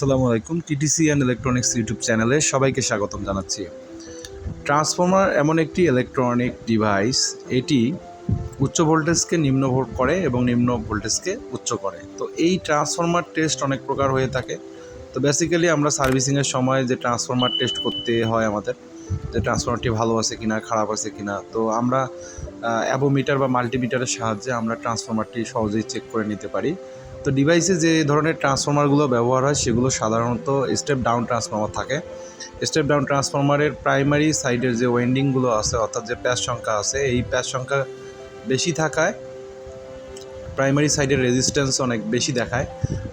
আসসালামু আলাইকুম TTC and electronics YouTube চ্যানেলে সবাইকে স্বাগতম জানাচ্ছি। ট্রান্সফর্মার এমন একটি ইলেকট্রনিক ডিভাইস এটি উচ্চ ভোল্টেজকে নিম্ন করে এবং নিম্ন ভোল্টেজকে উচ্চ করে। তো এই ট্রান্সফর্মার টেস্ট অনেক প্রকার হয়ে থাকে। তো বেসিক্যালি আমরা সার্ভিসিংয়ের সময় যে ট্রান্সফর্মার টেস্ট করতে হয় আমাদের, যে ট্রান্সফর্মারটি ভালো আছে কিনা, খারাপ আছে কিনা, তো আমরা অ্যাবোমিটার বা মাল্টিমিটারের সাহায্যে আমরা ট্রান্সফর্মারটি সহজেই চেক করে নিতে পারি। তো ডিভাইসে যে ধরনের ট্রান্সফর্মারগুলো ব্যবহার হয়, সেগুলো সাধারণত স্টেপ ডাউন ট্রান্সফর্মার থাকে। স্টেপ ডাউন ট্রান্সফর্মারের প্রাইমারি সাইডের যে ওয়েন্ডিংগুলো আছে, অর্থাৎ যে প্যাচ সংখ্যা আছে, এই প্যাচ সংখ্যা বেশি থাকায় প্রাইমারি সাইডের রেজিস্ট্যান্স অনেক বেশি দেখায়।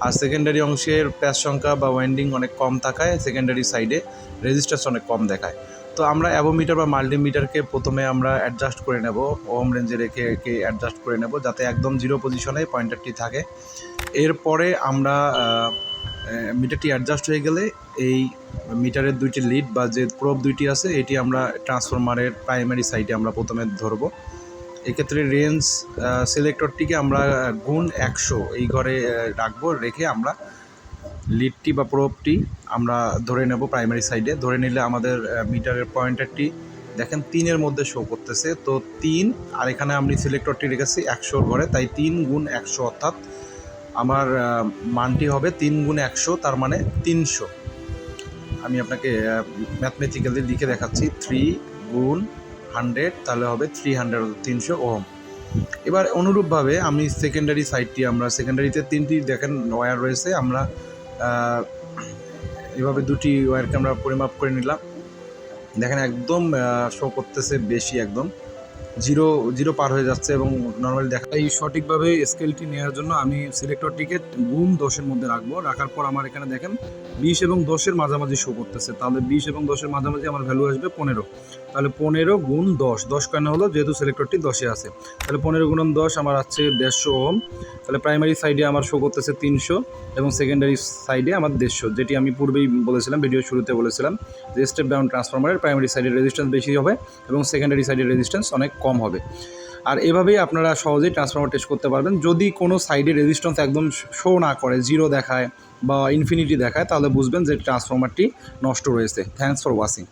আর সেকেন্ডারি অংশের প্যাচ সংখ্যা বা ওয়েন্ডিং অনেক কম থাকায় সেকেন্ডারি সাইডে রেজিস্ট্যান্স অনেক কম দেখায়। তো আমরা অ্যাবোমিটার বা মাল্টিমিটারকে প্রথমে আমরা অ্যাডজাস্ট করে নেব ওম রেঞ্জে রেখে একে অ্যাডজাস্ট করে নেব যাতে একদম জিরো পজিশনে পয়েন্টারটি থাকে। এরপরে আমরা মিটারটি অ্যাডজাস্ট হয়ে গেলে এই মিটারের দুইটি লিড বা যে প্রোব দুইটি আছে, এটি আমরা ট্রান্সফরমারের প্রাইমারি সাইডে আমরা প্রথমে ধরবো। এক্ষেত্রে রেঞ্জ সিলেক্টরটিকে আমরা গুণ একশো এই ঘরে রাখব, রেখে আমরা লিডটি বা প্রোপটি আমরা ধরে নেব প্রাইমারি সাইডে। ধরে নিলে আমাদের মিটারের পয়েন্টারটি দেখেন তিনের মধ্যে শো করতেছে। তো তিন, আর এখানে আমি সিলেক্টরটি রেখেছি একশোর ঘরে, তাই তিন গুণ একশো অর্থাৎ আমার মানটি হবে তিন গুণ একশো, তার মানে তিনশো। আমি আপনাকে ম্যাথমেটিক্যালি লিখে দেখাচ্ছি থ্রি গুণ হান্ড্রেড তাহলে হবে থ্রি হান্ড্রেড তিনশো ওহম। এবার অনুরূপভাবে আমি সেকেন্ডারি সাইডটি আমরা সেকেন্ডারিতে তিনটি দেখেন ওয়্যার রয়েছে, আমরা এভাবে দুটি ওয়্যারকে আমরা পরিমাপ করে নিলাম। দেখেন একদম শো করতেছে বেশি একদম। জিরো জিরো পার হয়ে যাচ্ছে এবং নর্মালি দেখা এই সঠিকভাবে স্কেলটি নেওয়ার জন্য আমি সিলেক্টরটিকে গুণ দশের মধ্যে রাখব। রাখার পর আমার এখানে দেখেন বিশ এবং দশের মাঝামাঝি শো করতেছে। তাহলে বিশ এবং দশের মাঝামাঝি আমার ভ্যালু আসবে পনেরো। তাহলে পনেরো গুণ দশ। দশ কেন হলো? যেহেতু সিলেক্টরটি দশে আছে। তাহলে পনেরো গুণন দশ আমার আছে দেড়শো ওম তাহলে প্রাইমারি সাইডে আমার শো করতেছে তিনশো এবং সেকেন্ডারি সাইডে আমার দেড়শো। যেটি আমি পূর্বেই বলেছিলাম ভিডিও শুরুতে বলেছিলাম যে স্টেপ ডাউন ট্রান্সফরমারের প্রাইমারি সাইডের রেজিস্ট্যান্স বেশি হবে এবং সেকেন্ডারি সাইডের রেজিস্ট্যান্স অনেক কম হবে। আর এভাবেই আপনারা সহজেই ট্রান্সফর্মার টেস্ট করতে পারবেন। যদি কোনো সাইডে রেজিস্ট্যান্স একদম শো না করে জিরো দেখায় বা ইনফিনিটি দেখায়, তাহলে বুঝবেন যে ট্রান্সফর্মারটি নষ্ট রয়েছে। Thanks for watching